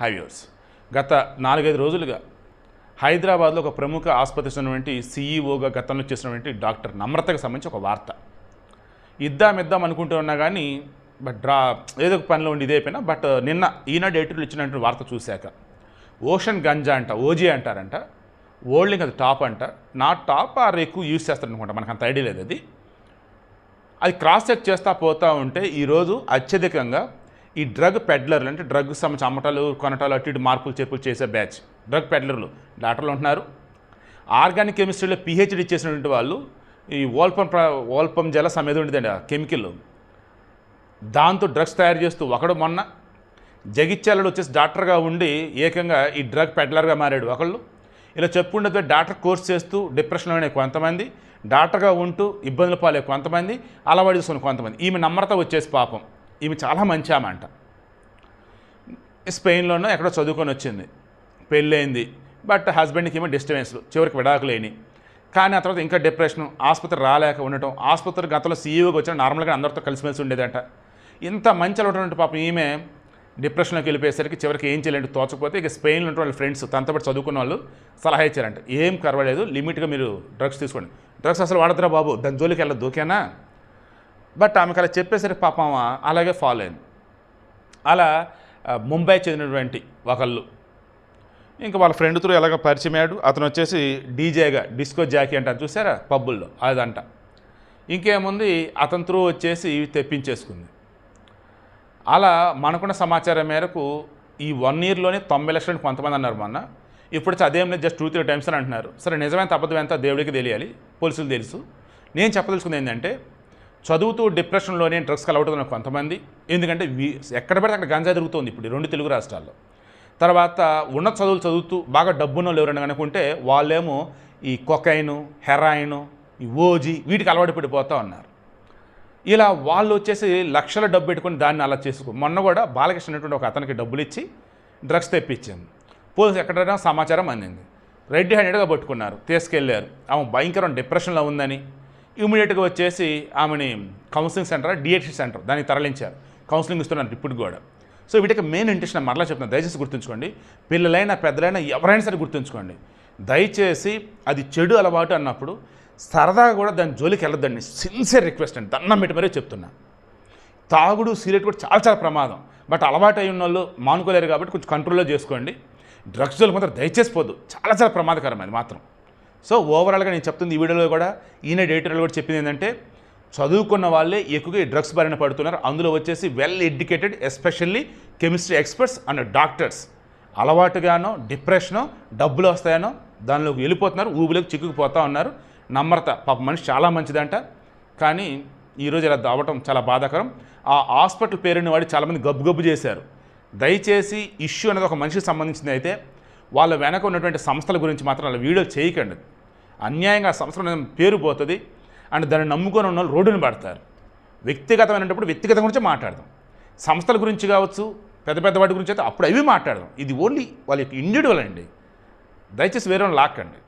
హైవ్యూర్స్ గత నాలుగైదు రోజులుగా హైదరాబాద్లో ఒక ప్రముఖ ఆసుపత్రి ఉన్నటువంటి సీఈఓగా గతంలో చేసినటువంటి డాక్టర్ నమ్రతకు సంబంధించి ఒక వార్త. ఇద్దాం ఇద్దాం అనుకుంటూ ఉన్నా కానీ బట్ డ్రా ఏదో ఒక పనిలో ఉండి ఇదే బట్ నిన్న ఈనాడు ఎయిటీలో ఇచ్చినటువంటి వార్త చూశాక ఓషన్ గంజా అంట ఓజీ అంటారంట ఓల్డింగ్ అది టాప్ అంట నా టాప్ ఆర్ ఎక్కువ యూజ్ చేస్తారనుకుంటా మనకు అంత ఐడియా లేదు అది. అది క్రాస్ చెక్ చేస్తా పోతూ ఉంటే ఈరోజు అత్యధికంగా ఈ డ్రగ్ పెడ్లర్లు అంటే డ్రగ్ సంబంధించి అమ్మటాలు కొనటాలు అటు ఇటు మార్పులు చేర్పులు చేసే బ్యాచ్. డ్రగ్ పెడ్లర్లు. డాక్టర్లు ఉంటున్నారు. ఆర్గానిక్ కెమిస్ట్రీలో పిహెచ్డీ చేసినటువంటి వాళ్ళు ఈ ఓల్పం ఓల్పం జల సమేది ఉండేదండి ఆ కెమికల్. దాంతో డ్రగ్స్ తయారు చేస్తూ ఒకడు మొన్న జగిత్యాలలో వచ్చేసి డాక్టర్గా ఉండి ఏకంగా ఈ డ్రగ్ పెడ్లర్గా మారాడు ఒకళ్ళు. ఇలా చెప్పుకుంటే డాక్టర్ కోర్స్ చేస్తూ డిప్రెషన్లోనే కొంతమంది డాక్టర్గా ఉంటూ ఇబ్బందులు పాలే కొంతమంది అలవాటు చేసుకుని కొంతమంది. ఈమె నమ్రత వచ్చేసి పాపం. ఈమె చాలా మంచి ఆమె అంట. స్పెయిన్లోనో ఎక్కడో చదువుకొని వచ్చింది. పెళ్ళైంది. బట్ హస్బెండ్కి ఏమో డిస్టర్బెన్స్లు చివరికి విడాకులేని కానీ ఆ తర్వాత ఇంకా డిప్రెషన్ ఆసుపత్రి రాలేక ఉండటం ఆసుపత్రి గతంలో సీఈఓకి వచ్చిన నార్మల్గా అందరితో కలిసిమెలిసి ఉండేదంట. ఇంత మంచి అలవాటు పాపం ఈమె డిప్రెషన్లోకి వెళ్ళిపోయేసరికి చివరికి ఏం చేయాలంటే తోచకపోతే ఇక స్పెయిన్లో ఉన్న వాళ్ళ ఫ్రెండ్స్ తనతో పాటు చదువుకున్న వాళ్ళు సలహా ఇచ్చారంట. ఏం కరవలేదు లిమిట్గా మీరు డ్రగ్స్ తీసుకోండి. డ్రగ్స్ అసలు వాడదురా బాబు దాని జోలికి వెళ్ళదు ఓకేనా? బట్ ఆమెకు అలా చెప్పేసరికి పాపం అలాగే ఫాలో అయింది. అలా ముంబై చెందినటువంటి ఒకళ్ళు. ఇంకా వాళ్ళ ఫ్రెండ్ త్రూ ఎలాగ పరిచయం అతను వచ్చేసి డీజేగా డిస్కో జాకీ అంటారు చూసారా? పబ్బుల్లో అదంట. ఇంకేముంది? అతని త్రూ వచ్చేసి ఇవి తెప్పించేసుకుంది. అలా మనకున్న సమాచారం మేరకు ఈ వన్ ఇయర్లోనే తొంభై లక్షలు కొంతమంది అన్నారు మొన్న. ఇప్పుడు అదేం లేదు జస్ట్ టూ త్రీ టైమ్స్ అని అంటున్నారు. సరే నిజమైన అబద్ధం ఎంత? దేవుడికి తెలియాలి పోలీసులు తెలుసు. నేను చెప్పదలుచుకుంది ఏంటంటే చదువుతూ డిప్రెషన్లోనే డ్రగ్స్కి అలవడుతున్న కొంతమంది. ఎందుకంటే వీ- ఎక్కడ పడితే అక్కడ గంజా దొరుకుతుంది ఇప్పుడు రెండు తెలుగు రాష్ట్రాల్లో. తర్వాత ఉన్నత చదువులు చదువుతూ బాగా డబ్బున్న వాళ్ళు ఎవరైనా అనుకుంటే వాళ్ళేమో ఈ కొకైను హెరాయిన్ ఈ ఓజీ వీటికి అలవాటు పడిపోతూ ఉన్నారు. ఇలా వాళ్ళు వచ్చేసి లక్షల డబ్బు పెట్టుకొని దాన్ని అలా చేసుకో మొన్న కూడా బాలకృష్ణ అనేటువంటి ఒక అతనికి డబ్బులు ఇచ్చి డ్రగ్స్ తెప్పించింది. పోలీసు ఎక్కడైనా సమాచారం అందింది. రెడ్ హ్యాండెడ్గా పట్టుకున్నారు. తీసుకెళ్ళారు ఆమె భయంకరం డిప్రెషన్లో ఉందని ఇమీడియట్గా వచ్చేసి ఆమెని కౌన్సిలింగ్ సెంటర్ డిఎడ్సి సెంటర్ దానికి తరలించారు. కౌన్సిలింగ్ ఇస్తున్నారు ఇప్పుడు కూడా. సో వీటికి మెయిన్ ఇంటెన్షన్ మరలా చెప్తున్నాను దయచేసి గుర్తుంచుకోండి. పిల్లలైనా పెద్దలైనా ఎవరైనా సరే గుర్తుంచుకోండి. దయచేసి అది చెడు అలవాటు అన్నప్పుడు సరదాగా కూడా దాని జోలికి వెళ్ళొద్దండి. సిన్సియర్ రిక్వెస్ట్ అండి దండం పెట్టి మరీ చెప్తున్నా. తాగుడు సిగరెట్ కూడా చాలా చాలా ప్రమాదం. బట్ అలవాటు అయిన వాళ్ళు మానుకోలేరు కాబట్టి కొంచెం కంట్రోల్లో చేసుకోండి. డ్రగ్స్ జోలికి మాత్రం దయచేసి పోదు. చాలా చాలా ప్రమాదకరం అది మాత్రం. సో ఓవరాల్గా నేను చెప్తుంది ఈ వీడియోలో కూడా ఈయన డేటర్లో కూడా చెప్పింది ఏంటంటే చదువుకున్న వాళ్ళే ఎక్కువగా ఈ డ్రగ్స్ బారిన పడుతున్నారు. అందులో వచ్చేసి well educated especially chemistry experts and doctors అలవాటుగానో డిప్రెషనో డబ్బులు వస్తాయనో దానిలోకి వెళ్ళిపోతున్నారు ఊబిలోకి చిక్కుకుపోతూ ఉన్నారు. నమ్రత పాప మనిషి చాలా మంచిదంట. కానీ ఈరోజు ఇలా దావటం చాలా బాధాకరం. ఆ హాస్పిటల్ పేరుని వాడి చాలామంది గబ్బు చేశారు. దయచేసి ఇష్యూ అనేది ఒక మనిషికి సంబంధించింది అయితే వాళ్ళ వెనక ఉన్నటువంటి సంస్థల గురించి మాత్రం అలా వీడియో చేయకండి. అన్యాయంగా ఆ పేరు పోతుంది. అండ్ దాన్ని నమ్ముకొని ఉన్న వాళ్ళు రోడ్డుని పడతారు. వ్యక్తిగతమైనప్పుడు వ్యక్తిగతం గురించి మాట్లాడదాం. సంస్థల గురించి కావచ్చు పెద్ద పెద్ద వాటి గురించి అయితే అప్పుడు అవి మాట్లాడదాం. ఇది ఓన్లీ వాళ్ళ యొక్క ఇండివిజువల్ అండి. దయచేసి వేరే లాక్కండి.